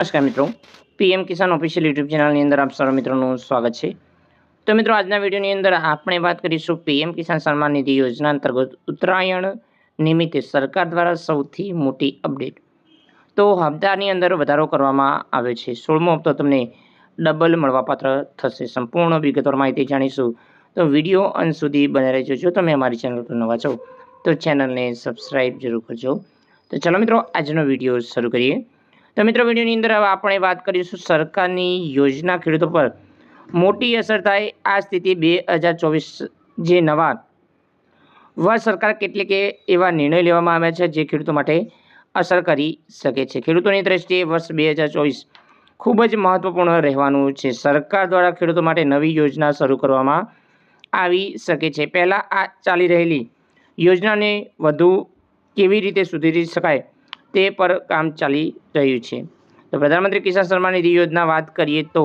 નમસ્કાર મિત્રો. પીએમ કિસાન official YouTube ચેનલની અંદર આપ સર્વ મિત્રોનું સ્વાગત છે. તો મિત્રો, આજના વિડીયોની અંદર આપણે વાત કરીશું પીએમ કિસાન સન્માન નિધિ યોજના અંતર્ગત ઉત્તરાયણ નિમિત્તે સરકાર દ્વારા સૌથી મોટી અપડેટ. તો હપ્તાની અંદર વધારો કરવામાં આવ્યો છે. સોળમો હપ્તો તમને ડબલ મળવાપાત્ર થશે. સંપૂર્ણ વિગતવાર માહિતી જાણીશું. તો વીડિયો અંત સુધી બને રહેજો. જો તમે અમારી ચેનલ પર નવા છો, તો ચેનલને સબસ્ક્રાઈબ જરૂર કરજો. તો ચાલો મિત્રો, આજનો વીડિયો શરૂ કરીએ. તો મિત્રો, વિડીયોની અંદર હવે આપણે વાત કરીશું સરકારની યોજના ખેડૂતો પર. મોટી અસર થાય આ સ્થિતિ બે હજાર ચોવીસ જે નવા વર્ષ સરકાર કેટલીક એવા નિર્ણય લેવામાં આવ્યા છે જે ખેડૂતો માટે અસર કરી શકે છે. ખેડૂતોની દ્રષ્ટિએ વર્ષ બે હજાર ચોવીસ ખૂબ જ મહત્ત્વપૂર્ણ રહેવાનું છે. સરકાર દ્વારા ખેડૂતો માટે નવી યોજના શરૂ કરવામાં આવી શકે છે. પહેલાં આ ચાલી રહેલી યોજનાને વધુ કેવી રીતે સુધારી શકાય તે પર કામ ચાલી રહ્યું છે. તો પ્રધાનમંત્રી કિસાન સન્માન નિધિ યોજના વાત કરીએ તો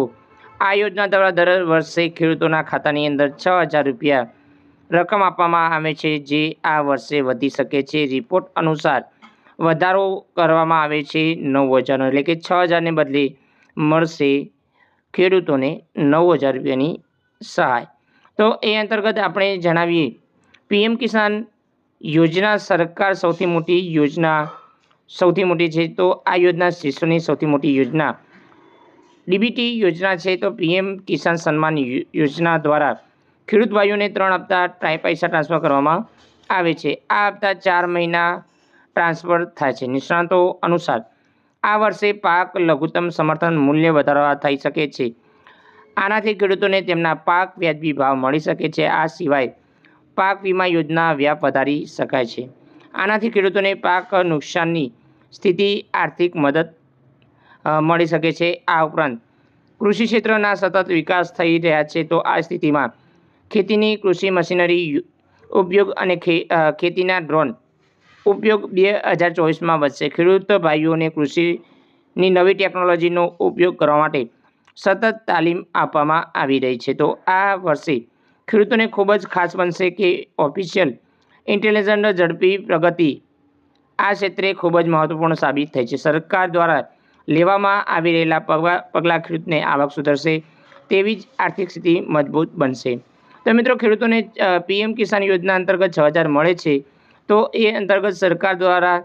આ યોજના દ્વારા દર વર્ષે ખેડૂતોના ખાતાની અંદર છ હજાર રૂપિયા રકમ આપવામાં આવે છે, જે આ વર્ષે વધી શકે છે. રિપોર્ટ અનુસાર વધારો કરવામાં આવે છે નવ હજારનો, એટલે કે છ હજારને બદલે મળશે ખેડૂતોને નવ હજાર રૂપિયાની સહાય. તો એ અંતર્ગત આપણે જણાવીએ, પીએમ કિસાન યોજના સરકાર સૌથી મોટી યોજના સૌથી મોટી છે, તો આ યોજના શિષ્યોની સૌથી મોટી યોજના. ડીબીટી યોજના છે, તો પીએમ કિસાન સન્માન યોજના દ્વારા ખેડૂત ભાઈઓને ત્રણ હપ્તા પૈસા ટ્રાન્સફર કરવામાં આવે છે. આ હપ્તા ચાર મહિના ટ્રાન્સફર થાય છે. નિષ્ણાતો અનુસાર, આ વર્ષે પાક લઘુત્તમ સમર્થન મૂલ્ય વધારવા થઈ શકે છે. આનાથી ખેડૂતોને તેમના પાક વ્યાજબી ભાવ મળી શકે છે. આ સિવાય પાક વીમા યોજના વ્યાપ વધારી શકાય છે. આનાથી ખેડૂતોને પાક નુકસાનની સ્થિતિ આર્થિક મદદ મળી શકે છે. આ ઉપરાંત કૃષિ ક્ષેત્રના સતત વિકાસ થઈ રહ્યા છે, તો આ સ્થિતિમાં ખેતીની કૃષિ મશીનરી ઉપયોગ અને ખેતીના ડ્રોન ઉપયોગ બે હજાર ચોવીસમાં વધશે. ખેડૂત ભાઈઓને કૃષિની નવી ટેકનોલોજીનો ઉપયોગ કરવા માટે સતત તાલીમ આપવામાં આવી રહી છે. તો આ વર્ષે ખેડૂતોને ખૂબ જ ખાસ બનશે કે ઓફિશિયલ ઇન્ટેલિજન્ટ ઝડપી પ્રગતિ. આ ક્ષેત્રે ખૂબ જ મહત્વપૂર્ણ સાબિત થઈ છે. સરકાર દ્વારા લેવામાં આવી રહેલા પગલાં ખેડૂતને આવક સુધરશે તેવી જ આર્થિક સ્થિતિ મજબૂત બનશે. તો મિત્રો, ખેડૂતોને પીએમ કિસાન યોજના અંતર્ગત છ હજાર મળે છે, તો એ અંતર્ગત સરકાર દ્વારા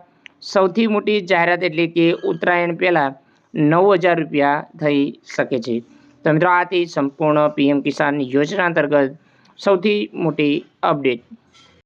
સૌથી મોટી જાહેરાત એટલે કે ઉત્તરાયણ પહેલાં નવ હજાર રૂપિયા થઈ શકે છે. તો મિત્રો, આથી સંપૂર્ણ પીએમ કિસાન યોજના અંતર્ગત સૌથી મોટી અપડેટ.